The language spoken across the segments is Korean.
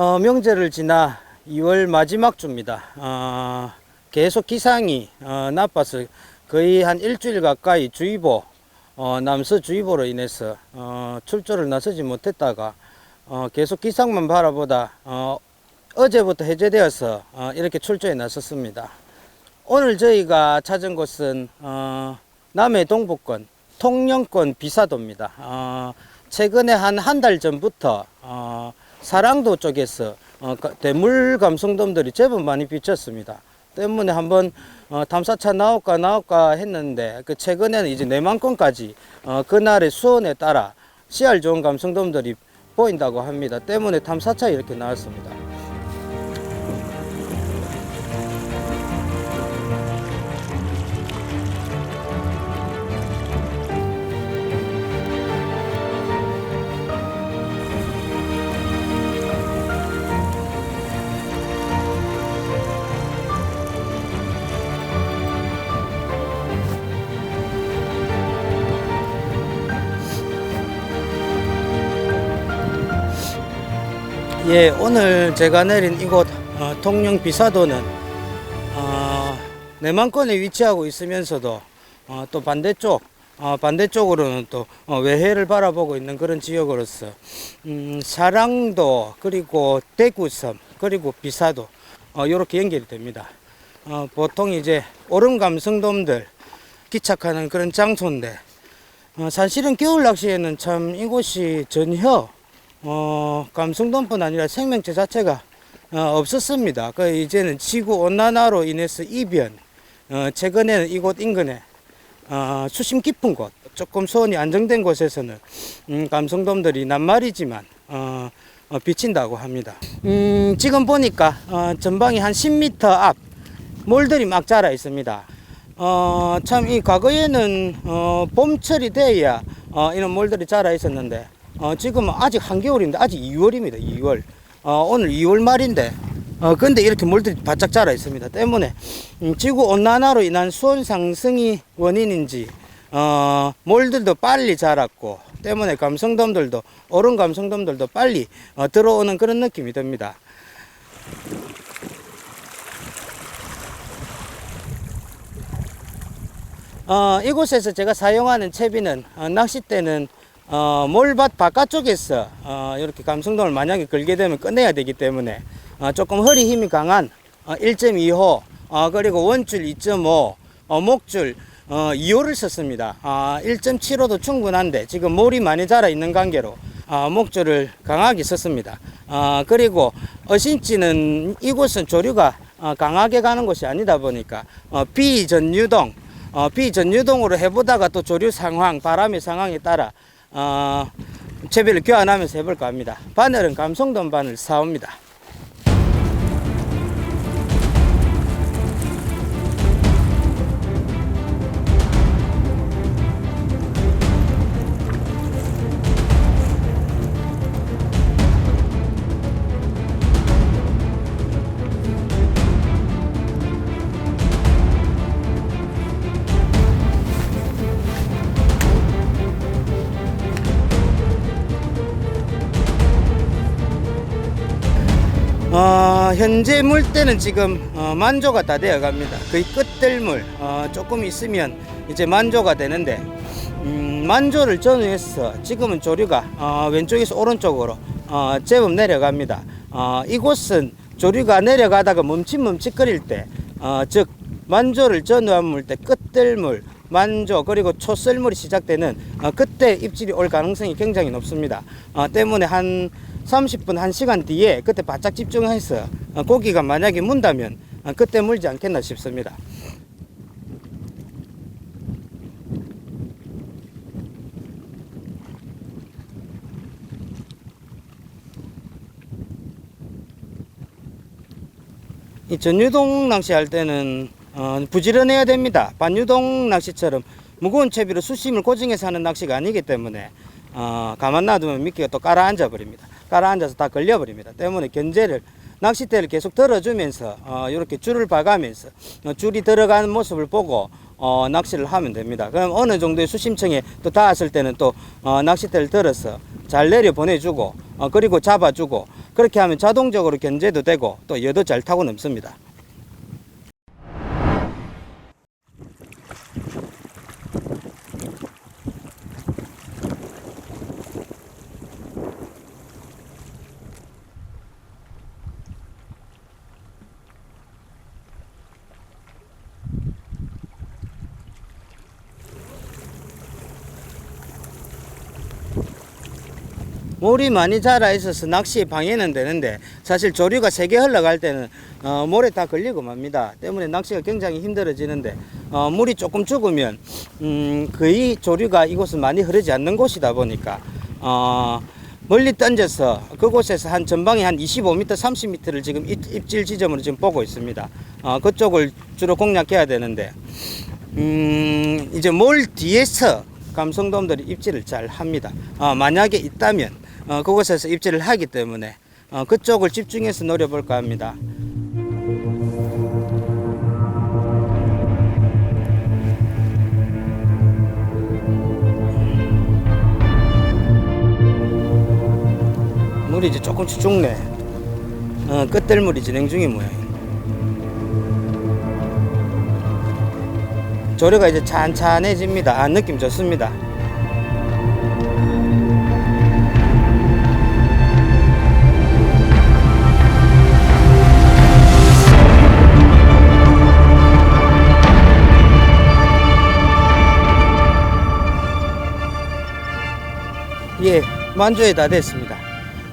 어, 명절을 지나 2월 마지막 주입니다. 어, 계속 기상이 어, 나빠서 거의 한 일주일 가까이 주의보, 어, 남서주의보로 인해서 어, 출조를 나서지 못했다가 어, 계속 기상만 바라보다 어, 어제부터 해제되어서 어, 이렇게 출조에 나섰습니다. 오늘 저희가 찾은 곳은 어, 남해 동부권 통영권 비사도입니다. 어, 최근에 한 한 달 전부터 어, 사랑도 쪽에서 어, 가- 대물 감성돔들이 제법 많이 비쳤습니다. 때문에 한번 어, 탐사차 나올까 나올까 했는데 그 최근에는 이제 내만권까지 어, 그날의 수온에 따라 씨알 좋은 감성돔들이 보인다고 합니다. 때문에 탐사차 이렇게 나왔습니다. 예, 오늘 제가 내린 이곳 어, 통영 비사도는 어, 내만권에 위치하고 있으면서도 어, 또 반대쪽 어, 반대쪽으로는 또 어, 외해를 바라보고 있는 그런 지역으로서 음, 사랑도 그리고 대구섬 그리고 비사도 어, 이렇게 연결이 됩니다. 어, 보통 이제 오름 감성돔들 기착하는 그런 장소인데 어, 사실은 겨울 낚시에는 참 이곳이 전혀 어, 감성돔뿐 아니라 생명체 자체가 어, 없었습니다. 그 이제는 지구 온난화로 인해서 이변, 어, 최근에는 이곳 인근에 어, 수심 깊은 곳, 조금 수온이 안정된 곳에서는 음, 감성돔들이 낱말이지만 어, 어, 비친다고 합니다. 음, 지금 보니까 어, 전방이 한 10m 앞 몰들이 막 자라 있습니다. 어, 참 이 과거에는 어, 봄철이 돼야 어, 이런 몰들이 자라 있었는데 어, 지금은 아직 한겨울인데 아직 2월입니다. 2월. 어, 오늘 2월 말인데 어, 근데 이렇게 몰들이 바짝 자라 있습니다. 때문에 음, 지구 온난화로 인한 수온 상승이 원인인지 어, 몰들도 빨리 자랐고 때문에 감성돔들도 어른 감성돔들도 빨리 어, 들어오는 그런 느낌이 듭니다. 어, 이곳에서 제가 사용하는 채비는 어, 낚싯대는 어, 몰밭 바깥쪽에서 어, 이렇게 감성돔을 만약에 걸게 되면 꺼내야 되기 때문에 어, 조금 허리 힘이 강한 어, 1.2호 어, 그리고 원줄 2.5 어, 목줄 어, 2호를 썼습니다. 어, 1.75도 충분한데 지금 몰이 많이 자라 있는 관계로 어, 목줄을 강하게 썼습니다. 어, 그리고 어신지는 이곳은 조류가 어, 강하게 가는 곳이 아니다 보니까 어, 비전유동 어, 비전유동으로 해보다가 또 조류 상황, 바람의 상황에 따라 어, 채비를 교환하면서 해볼까 합니다. 바늘은 감성돔 바늘 사옵니다. 어, 현재 물때는 지금 어, 만조가 다 되어 갑니다. 거의 끝들물 어, 조금 있으면 이제 만조가 되는데 음, 만조를 전후해서 지금은 조류가 어, 왼쪽에서 오른쪽으로 어, 제법 내려갑니다. 어, 이곳은 조류가 내려가다가 멈칫멈칫거릴 때, 어, 즉 만조를 전후한 물때 끝들물, 만조 그리고 초썰물이 시작되는 어, 그때 입질이 올 가능성이 굉장히 높습니다. 어, 때문에 한 30분 1시간 뒤에 그때 바짝 집중해서 어, 고기가 만약에 문다면 어, 그때 물지 않겠나 싶습니다. 이 전유동 낚시할 때는 어, 부지런해야 됩니다. 반유동 낚시처럼 무거운 채비로 수심을 고정해서 하는 낚시가 아니기 때문에 어, 가만 놔두면 미끼가 또 깔아앉아 버립니다. 깔아앉아서 다 걸려 버립니다. 때문에 견제를 낚싯대를 계속 들어주면서 어, 이렇게 줄을 봐가면서 어, 줄이 들어가는 모습을 보고 어, 낚시를 하면 됩니다. 그럼 어느 정도의 수심층에 또 닿았을 때는 또 어, 낚싯대를 들어서 잘 내려 보내주고 어, 그리고 잡아주고 그렇게 하면 자동적으로 견제도 되고 또 여도 잘 타고 넘습니다. 물이 많이 자라 있어서 낚시에 방해는 되는데 사실 조류가 세게 흘러갈 때는 어, 모래 다 걸리고 맙니다. 때문에 낚시가 굉장히 힘들어지는데 어, 물이 조금 죽으면 음, 거의 조류가 이곳은 많이 흐르지 않는 곳이다 보니까 어, 멀리 던져서 그곳에서 한 전방에 한 25m, 30m를 지금 입- 입질 지점으로 지금 보고 있습니다. 어, 그쪽을 주로 공략해야 되는데 음, 이제 몰 뒤에서 감성돔들이 입질을 잘 합니다. 어, 만약에 있다면 어, 그곳에서 입질을 하기 때문에 어, 그쪽을 집중해서 노려볼까 합니다. 물이 이제 조금씩 죽네. 어, 끝들물이 진행 중인 모양이에요. 조류가 이제 찬찬해집니다. 아, 느낌 좋습니다. 만조에 다 됐습니다.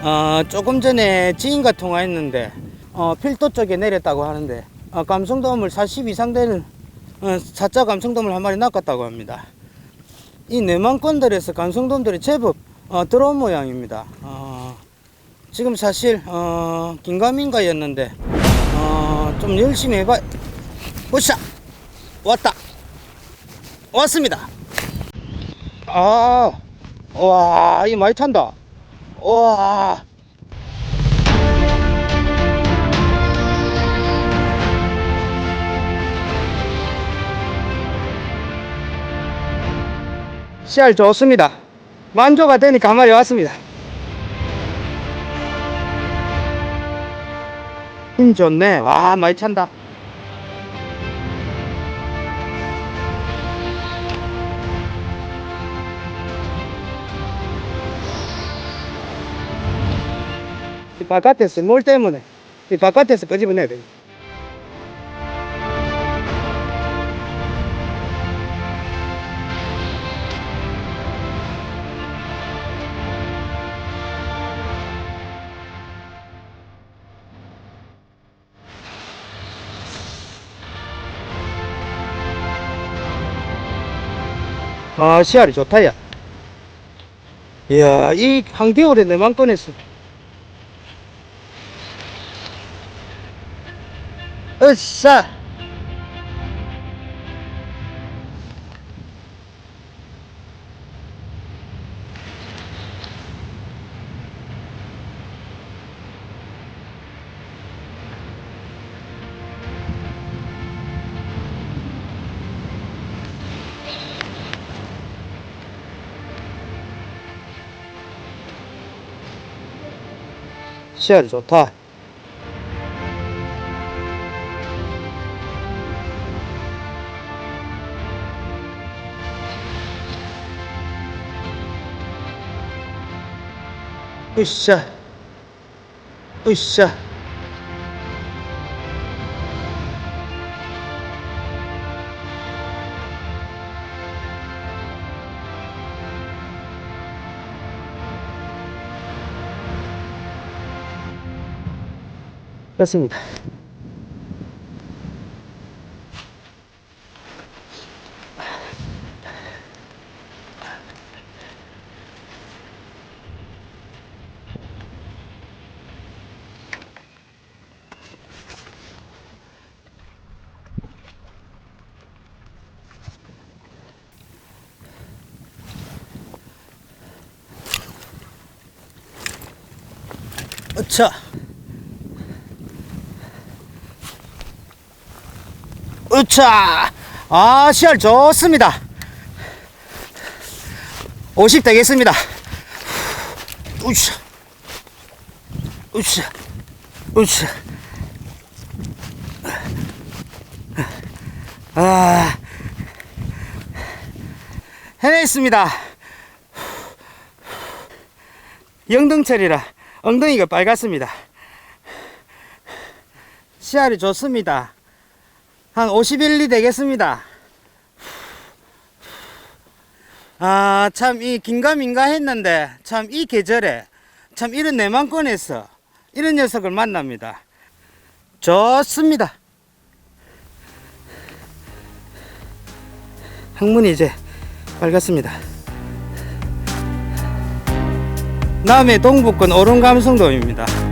어, 조금 전에 지인과 통화했는데, 어, 필도 쪽에 내렸다고 하는데, 어, 감성돔을 40 이상 되는, 어, 사자 감성돔을 한 마리 낚았다고 합니다. 이 내만권들에서 감성돔들이 제법, 어, 들어온 모양입니다. 어, 지금 사실, 어, 긴가민가였는데, 어, 좀 열심히 해봐, 으쌰! 왔다! 왔습니다! 아, 와, 이 많이 탄다. 와. 씨알 좋습니다. 만조가 되니까 한 마리 왔습니다. 힘 좋네. 와, 많이 찬다. 바깥에서 물 때문에 이 바깥에서 끄집어내야 돼. 아, 씨알이 좋다, 야. 이야, 이 항디올에 내만 꺼냈어. 으쌰! 씨알 으쌰. 으쌰. 됐습니다. 으차. 으차. 아, 씨알 좋습니다. 50 되겠습니다. 으차. 으쌰, 으쌰. 아, 해냈습니다. 영등철이라 엉덩이가 빨갛습니다. 씨알이 좋습니다. 한 51리 되겠습니다. 아, 참, 이 긴가민가 했는데, 참, 이 계절에, 참, 이런 내만권에서, 이런 녀석을 만납니다. 좋습니다. 항문이 이제 밝았습니다. 남해 동북권 오름감성도입니다.